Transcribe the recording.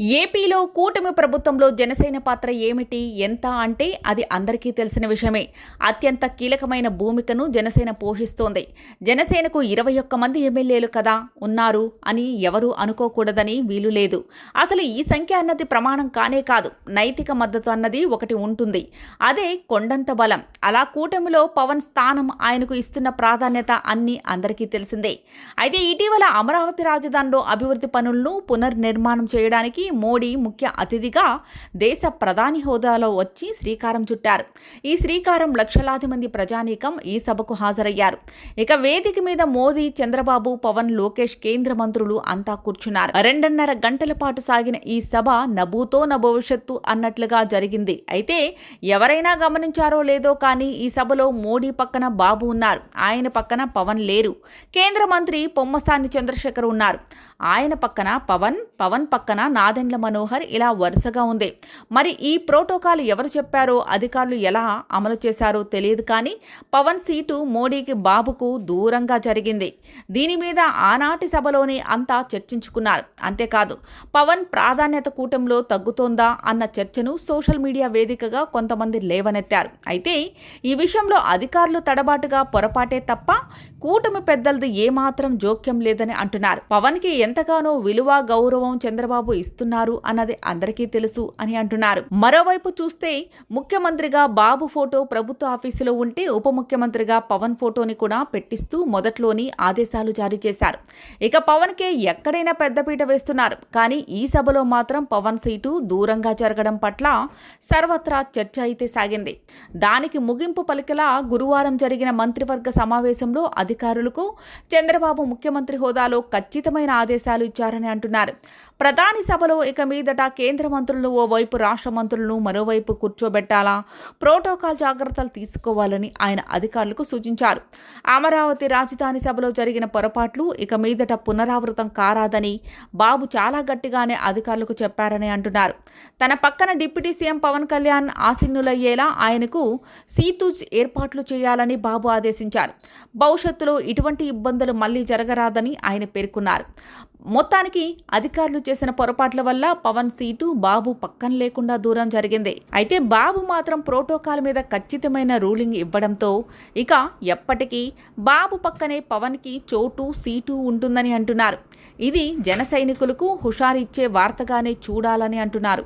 ఏపీలో కూటమి ప్రభుత్వంలో జనసేన పాత్ర ఏమిటి? ఎంత అంటే అది అందరికీ తెలిసిన విషయమే. అత్యంత కీలకమైన భూమికను జనసేన పోషిస్తోంది. జనసేనకు ఇరవై ఒక్క మంది ఎమ్మెల్యేలు కదా ఉన్నారు అని ఎవరూ అనుకోకూడదని వీలు లేదు. అసలు ఈ సంఖ్య అన్నది ప్రమాణం కానే కాదు. నైతిక మద్దతు అన్నది ఒకటి ఉంటుంది. అదే కొండంత బలం. అలా కూటమిలో పవన్ స్థానం ఆయనకు ఇస్తున్న ప్రాధాన్యత అన్ని అందరికీ తెలిసిందే. అయితే ఇటీవల అమరావతి రాజధానిలో అభివృద్ధి పనులను పునర్నిర్మాణం చేయడానికి మోడీ ముఖ్య అతిథిగా దేశ ప్రధాని హోదాలో వచ్చి శ్రీకారం చుట్టారు. ఈ శ్రీకారం లక్షలాది మంది ప్రజానీకం ఈ సభకు హాజరయ్యారు. ఇక వేదిక మీద మోదీ చంద్రబాబు పవన్ లోకేష్ కేంద్ర మంత్రులు అంతా కూర్చున్నారు. రెండున్నర గంటల పాటు సాగిన ఈ సభ నభూతో నభవిష్యత్తు అన్నట్లుగా జరిగింది. అయితే ఎవరైనా గమనించారో లేదో కానీ ఈ సభలో మోడీ పక్కన బాబు ఉన్నారు. ఆయన పక్కన పవన్ లేరు. కేంద్ర మంత్రి పొమ్మసాని చంద్రశేఖర్ ఉన్నారు. ఆయన పక్కన పవన్ పవన్ పక్కన నాదెండ్ల మనోహర్ ఇలా వరుసగా ఉంది. మరి ఈ ప్రోటోకాల్ ఎవరు చెప్పారో? అధికారులు ఎలా అమలు చేశారో తెలియదు కానీ పవన్ సీటు మోడీకి బాబుకు దూరంగా జరిగింది. దీని మీద ఆనాటి సభలోనే అంతా చర్చించుకున్నారు. అంతేకాదు పవన్ ప్రాధాన్యత కూటంలో తగ్గుతోందా అన్న చర్చను సోషల్ మీడియా వేదికగా కొంతమంది లేవనెత్తారు. అయితే ఈ విషయంలో అధికారులు తడబాటుగా పొరపాటే తప్ప కూటమి పెద్దలది ఏమాత్రం జోక్యం లేదని అంటున్నారు. పవన్కి ఎంతగానో విలువ గౌరవం చంద్రబాబు ఇస్తున్నారు. అన్నది అందరికీ తెలుసు అని అంటున్నారు. మరోవైపు చూస్తే ముఖ్యమంత్రిగా బాబు ఫోటో ప్రభుత్వ ఆఫీసులో ఉంటే ఉప ముఖ్యమంత్రిగా పవన్ ఫోటోని కూడా పెట్టిస్తూ మొదట్లోని ఆదేశాలు జారీ చేశారు. ఇక పవన్కే ఎక్కడైనా పెద్దపీట వేస్తున్నారు. కానీ ఈ సభలో మాత్రం పవన్ సీటు దూరంగా జరగడం పట్ల సర్వత్రా చర్చ అయితే సాగింది. దానికి ముగింపు పలికలా గురువారం జరిగిన మంత్రివర్గ సమావేశంలో అధికారులకు చంద్రబాబు ముఖ్యమంత్రి హోదాలో ఖచ్చితమైన ఆదేశాలు ఇచ్చారని అంటున్నారు. ప్రధాని సభలో ఇక మీదట కేంద్ర మంత్రులను ఓవైపు రాష్ట్ర మంత్రులను మరోవైపు కూర్చోబెట్టాలా? ప్రోటోకాల్ జాగ్రత్తలు తీసుకోవాలని ఆయన అధికారులకు సూచించారు. అమరావతి రాజధాని సభలో జరిగిన పొరపాట్లు ఇక మీదట పునరావృతం కారాదని బాబు చాలా గట్టిగానే అధికారులకు చెప్పారని అంటున్నారు. తన పక్కన డిప్యూటీ సీఎం పవన్ కళ్యాణ్ ఆసీనులయ్యేలా ఆయనకు సీతూజ్ ఏర్పాట్లు చేయాలని బాబు ఆదేశించారు. భవిష్యత్తులో ఇటువంటి ఇబ్బందులు మళ్ళీ జరగరాదని ఆయన పేర్కొన్నారు. మొత్తానికి అధికారులు చేసిన పొరపాట్ల వల్ల పవన్ సీటు బాబు పక్కన లేకుండా దూరం జరిగింది. అయితే బాబు మాత్రం ప్రోటోకాల్ మీద ఖచ్చితమైన రూలింగ్ ఇవ్వడంతో ఇక ఎప్పటికీ బాబు పక్కనే పవన్కి చోటు సీటు ఉంటుందని అంటున్నారు. ఇది జన సైనికులకు హుషారిచ్చే వార్తగానే చూడాలని అంటున్నారు.